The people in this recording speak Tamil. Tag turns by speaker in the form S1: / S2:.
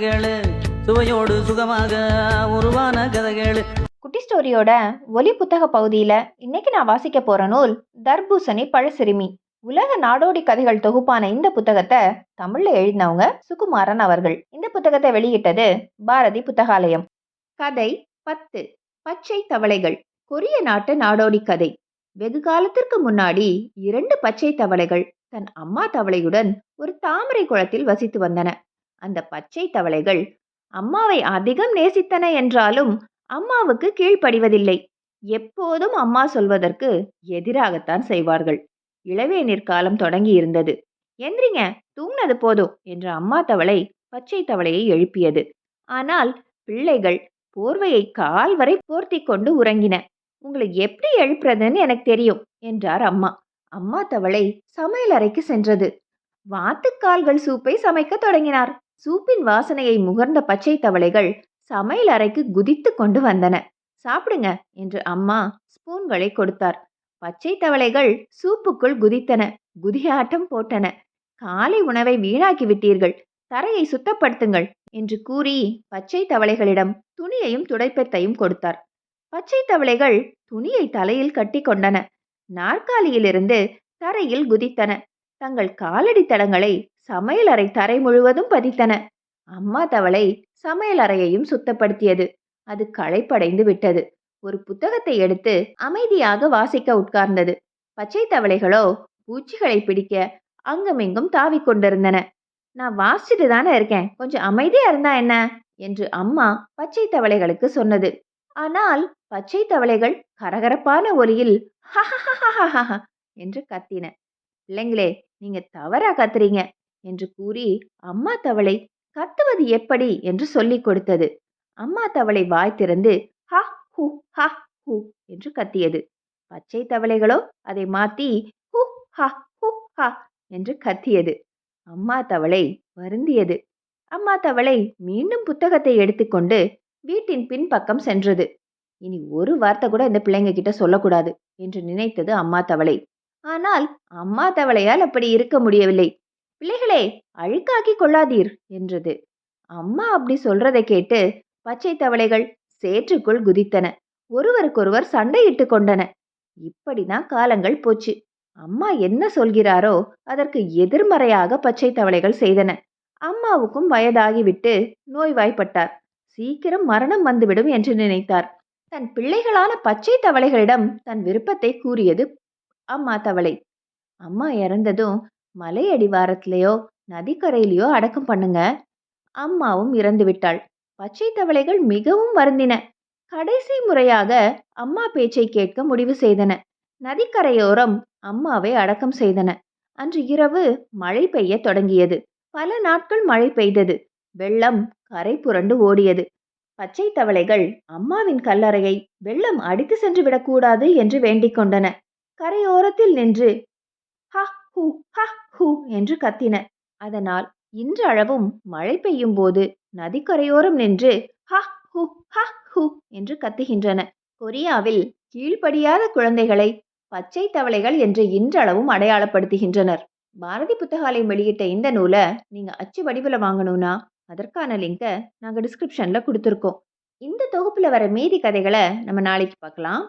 S1: கதைகள் சுவையோடு சுகமாக உருவான கதைகள்.
S2: குட்டி ஸ்டோரியோட ஒலி புத்தக பகுதியில் இன்னைக்கு நான் வாசிக்க போற நூல் தர்பூசணி பழசிறுமி. உலக நாடோடி கதைகள் தொகுப்பான இந்த புத்தகத்தை தமிழ்ல எழுதினவங்க சுகுமாரன் அவர்கள். இந்த புத்தகத்தை வெளியிட்டது பாரதி புத்தகாலயம். கதை பத்து. பச்சை தவளைகள். கொரிய நாட்டு நாடோடி கதை. வெகு காலத்திற்கு முன்னாடி இரண்டு பச்சை தவளைகள் தன் அம்மா தவளையுடன் ஒரு தாமரை குளத்தில் வசித்து வந்தன. அந்த பச்சை தவளைகள் அம்மாவை அதிகம் நேசித்தன என்றாலும் அம்மாவுக்கு கீழ்ப்படிவதில்லை. எப்போதும் அம்மா சொல்வதற்கு எதிராகத்தான் செய்வார்கள். இளவேநீர் காலம் தொடங்கி இருந்தது எந்திரிங்க தூங்கினது போதும் என்ற அம்மா தவளை பச்சை தவளையை எழுப்பியது. ஆனால் பிள்ளைகள் போர்வையை கால் வரை போர்த்தி கொண்டு உறங்கின. உங்களை எப்படி எழுப்புறதுன்னு எனக்கு தெரியும் என்றார் அம்மா. அம்மா தவளை சமையல் அறைக்கு சென்றது வாத்துக்கால்கள் சூப்பை சமைக்க தொடங்கினார். சூப்பின் வாசனையை முகர்ந்த பச்சை தவளைகள் சமையல் அறைக்கு குதித்து கொண்டு வந்தன. சாப்பிடுங்க என்று அம்மா ஸ்பூன்களை கொடுத்தார். பச்சை தவளைகள் சூப்புக்குள் குதித்தன. குதியாட்டம் போட்டன. காலை உணவை வீணாக்கி விட்டீர்கள். தரையை சுத்தப்படுத்துங்கள் என்று கூறி பச்சை தவளைகளிடம் துணியையும் துடைப்பத்தையும் கொடுத்தார். பச்சை தவளைகள் துணியை தலையில் கட்டி கொண்டன. நாற்காலியிலிருந்து தரையில் குதித்தன. தங்கள் காலடி தடங்களை சமையலறை தரை முழுவதும் பதித்தன. அம்மா தவளை சமையல் அறையையும் சுத்தப்படுத்தியது. அது களைப்படைந்து விட்டது. ஒரு புத்தகத்தை எடுத்து அமைதியாக வாசிக்க உட்கார்ந்தது. பச்சை தவளைகளோ பூச்சிகளை பிடிக்க அங்குமிங்கும் தாவிக் கொண்டிருந்தன. நான் வாசிச்சுட்டு தானே இருக்கேன். கொஞ்சம் அமைதியா இருந்தா என்ன? என்று அம்மா பச்சை தவளைகளுக்கு சொன்னது. ஆனால் பச்சை தவளைகள் கரகரப்பான ஒலியில் "ஹஹஹஹஹஹஹ" என்று கத்தின. பிள்ளைங்களே நீங்க தவறா கத்துறீங்க. என்று கூறி அம்மா தவளை கத்துவது எப்படி என்று சொல்லிக் கொடுத்தது. அம்மா தவளை வாய் திறந்து ஹ ஹு ஹ ஹு என்று கத்தியது. பச்சை தவளைகளோ அதை மாத்தி ஹு ஹ ஹு ஹ என்று கத்தியது. அம்மா தவளை வருந்தியது. அம்மா தவளை மீண்டும் புத்தகத்தை எடுத்துக்கொண்டு வீட்டின் பின்பக்கம் சென்றது. இனி ஒரு வார்த்தை கூட இந்த பிள்ளைங்க கிட்ட சொல்லக்கூடாது என்று நினைத்தது அம்மா தவளை. ஆனால் அம்மா தவளையால் அப்படி இருக்க முடியவில்லை. பிள்ளைகளே அழுக்காக்கி கொள்ளாதீர் என்றது. அம்மா அப்படி சொல்றதை கேட்டு பச்சை தவளைகள் சேற்றுக்குள் குதித்தன. ஒருவருக்கொருவர் சண்டையிட்டு கொண்டன. இப்படிதான் காலங்கள் போச்சு. அம்மா என்ன சொல்கிறாரோ அதற்கு எதிர்மறையாக பச்சை தவளைகள் செய்தன. அம்மாவுக்கும் வயதாகிவிட்டு நோய்வாய்ப்பட்டார். சீக்கிரம் மரணம் வந்துவிடும் என்று நினைத்தார். தன் பிள்ளைகளான பச்சை தவளைகளிடம் தன் விருப்பத்தை கூறியது அம்மா தவளை. அம்மா இறந்ததும் மலை அடிவாரத்திலேயோ நதிக்கரையிலையோ அடக்கம் பண்ணுங்க. அம்மாவும் இறந்து விட்டாள். பச்சை தவளைகள் மிகவும் வருந்தின. கடைசி முறையாக அம்மா பேச்சை கேட்க முடிவு செய்தன. நதிக்கரையோரம் அம்மாவை அடக்கம் செய்தன. அன்று இரவு மழை பெய்ய தொடங்கியது. பல நாட்கள் மழை பெய்தது. வெள்ளம் கரை புரண்டு ஓடியது. பச்சை தவளைகள் அம்மாவின் கல்லறையை வெள்ளம் அடித்து சென்று விடக்கூடாது என்று வேண்டிக் கொண்டன. கரையோரத்தில் நின்று ஹா ஹூ ஹ ஹூ என்று கத்தின. அதனால் இன்றளவும் மழை பெய்யும் போது நதிக்கரையோரம் நின்று ஹ ஹூ ஹ ஹூ என்று கத்துகின்றன. கொரியாவில் கீழ்ப்படியாத குழந்தைகளை பச்சை தவளைகள் என்று இன்றளவும் அடையாளப்படுத்துகின்றனர். பாரதி புத்தகாலயம் வெளியிட்ட இந்த நூலை நீங்க அச்சு வடிவில் வாங்கணும்னா அதற்கான லிங்கை நாங்கள் டிஸ்கிரிப்ஷனில் கொடுத்துருக்கோம். இந்த தொகுப்பில் வர மீதி கதைகளை நம்ம நாளைக்கு பார்க்கலாம்.